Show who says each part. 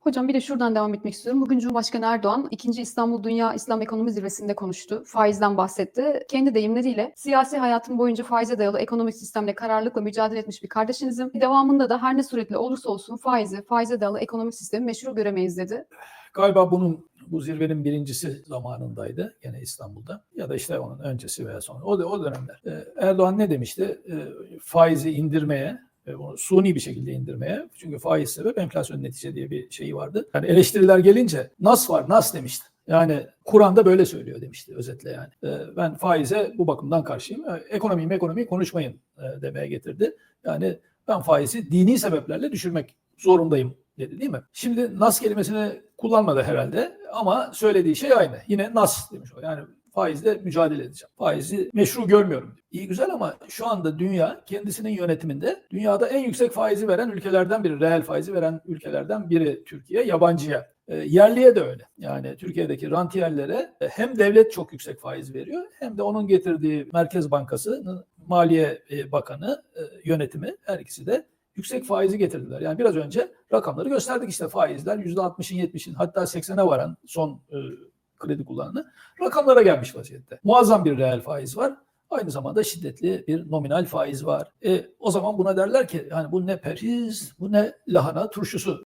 Speaker 1: Hocam bir de şuradan devam etmek istiyorum. Bugün Cumhurbaşkanı Erdoğan 2. İstanbul Dünya İslam Ekonomi Zirvesi'nde konuştu. Faizden bahsetti. Kendi deyimleriyle siyasi hayatım boyunca faize dayalı ekonomik sistemle kararlılıkla mücadele etmiş bir kardeşinizim. Devamında da her ne suretle olursa olsun faizi, faize dayalı ekonomik sistemi meşru göremeyiz dedi.
Speaker 2: Galiba bunun bu zirvenin birincisi zamanındaydı gene İstanbul'da ya da işte onun öncesi veya sonra o, o dönemler. Ee, Erdoğan ne demişti? Ee, faizi indirmeye bunu suni bir şekilde indirmeye. Çünkü faiz sebep enflasyon netice diye bir şeyi vardı. Yani eleştiriler gelince nas var nas demişti. Yani Kur'an'da böyle söylüyor demişti özetle yani. Ee, ben faize bu bakımdan karşıyım. Ee, Ekonomiyi ekonomiyi konuşmayın e, demeye getirdi. Yani ben faizi dini sebeplerle düşürmek zorundayım dedi değil mi? Şimdi nas kelimesini kullanmadı herhalde ama söylediği şey aynı. Yine nas demiş o. Yani faizle mücadele edeceğim. Faizi meşru görmüyorum. İyi güzel ama şu anda dünya kendisinin yönetiminde dünyada en yüksek faizi veren ülkelerden biri, reel faizi veren ülkelerden biri Türkiye, yabancıya. E, yerliye de öyle. Yani Türkiye'deki rantiyerlere e, hem devlet çok yüksek faiz veriyor hem de onun getirdiği Merkez Bankası, Maliye e, Bakanı, e, yönetimi her ikisi de yüksek faizi getirdiler. Yani biraz önce rakamları gösterdik işte faizler %60'ın 70'in hatta 80'e varan son kredi kullananı rakamlara gelmiş vaziyette. Muazzam bir reel faiz var. Aynı zamanda şiddetli bir nominal faiz var. E, o zaman buna derler ki yani bu ne periz, bu ne lahana turşusu